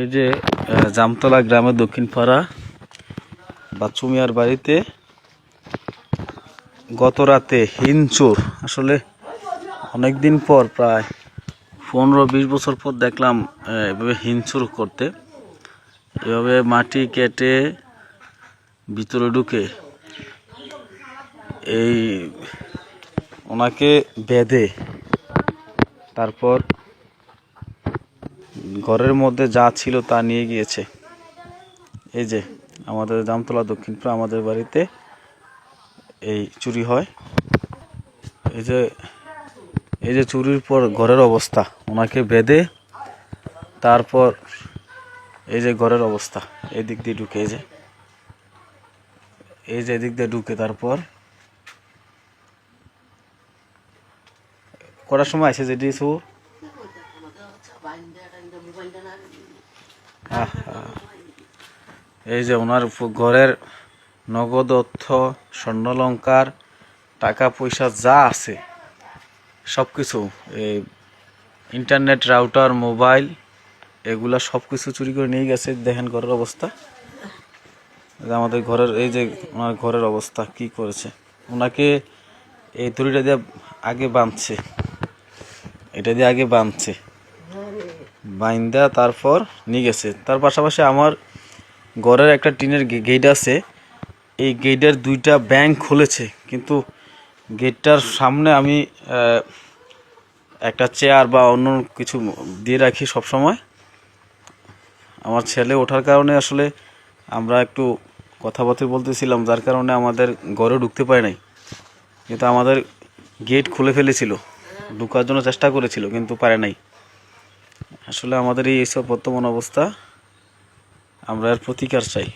এই যে জামতলা গ্রামের দক্ষিণ পাড়া বাচ্চু মিয়ার বাড়িতে গত রাতে হিনচোর। আসলে অনেক দিন পর, প্রায় পনেরো বিশ বছর পর দেখলাম এভাবে হিনচুর করতে। এভাবে মাটি কেটে ভিতরে ঢুকে এই ওনাকে বেঁধে তারপর ঘরের মধ্যে যা ছিল তা নিয়ে গিয়েছে। এই যে, আমাদের জামতলা দক্ষিণপুর আমাদের বাড়িতে এই চুরি হয়। এই যে এই যে চুরির পর ঘরের অবস্থা, ওনাকে বেঁধে তারপর এই যে ঘরের অবস্থা, এই দিক দিয়ে ঢুকে এই যে। এই যে এদিক দিয়ে ঢুকে তারপর কটার সময় আসে যে ডিস এই যে ওনার ঘরের নগদ অর্থ স্বর্ণলঙ্কার টাকা পয়সা যা আছে সব কিছু এই ইন্টারনেট রাউটার মোবাইল এগুলা সব কিছু চুরি করে নিয়ে গেছে। দেখেন ঘরের অবস্থা। আমাদের ঘরের, এই যে ওনার ঘরের অবস্থা, কি করেছে? ওনাকে এই দড়িটা দিয়ে আগে বাঁধছে। এটা দিয়ে আগে বাঁধছে। বাইন্দা, তারপর নিয়ে গেছে। তার পাশাপাশি আমার ঘরের একটা টিনের গেট আছে। এই গেটের দুইটা ব্যাংক খুলেছে। কিন্তু গেটটার সামনে আমি একটা চেয়ার বা অন্য কিছু দিয়ে রাখি সব সময় আমার ছেলে ওঠার কারণে আসলে আমরা একটু কথাবার্তা বলতেছিলাম, যার কারণে আমাদের ঘরে ঢুকতে পারে নাই। কিন্তু আমাদের গেট খুলে ফেলেছিল। ঢুকার জন্য চেষ্টা করেছিল, কিন্তু পারে নাই। আসলে আমাদের এই এইসব বর্তমান অবস্থা। আমরা এর প্রতিকার চাই।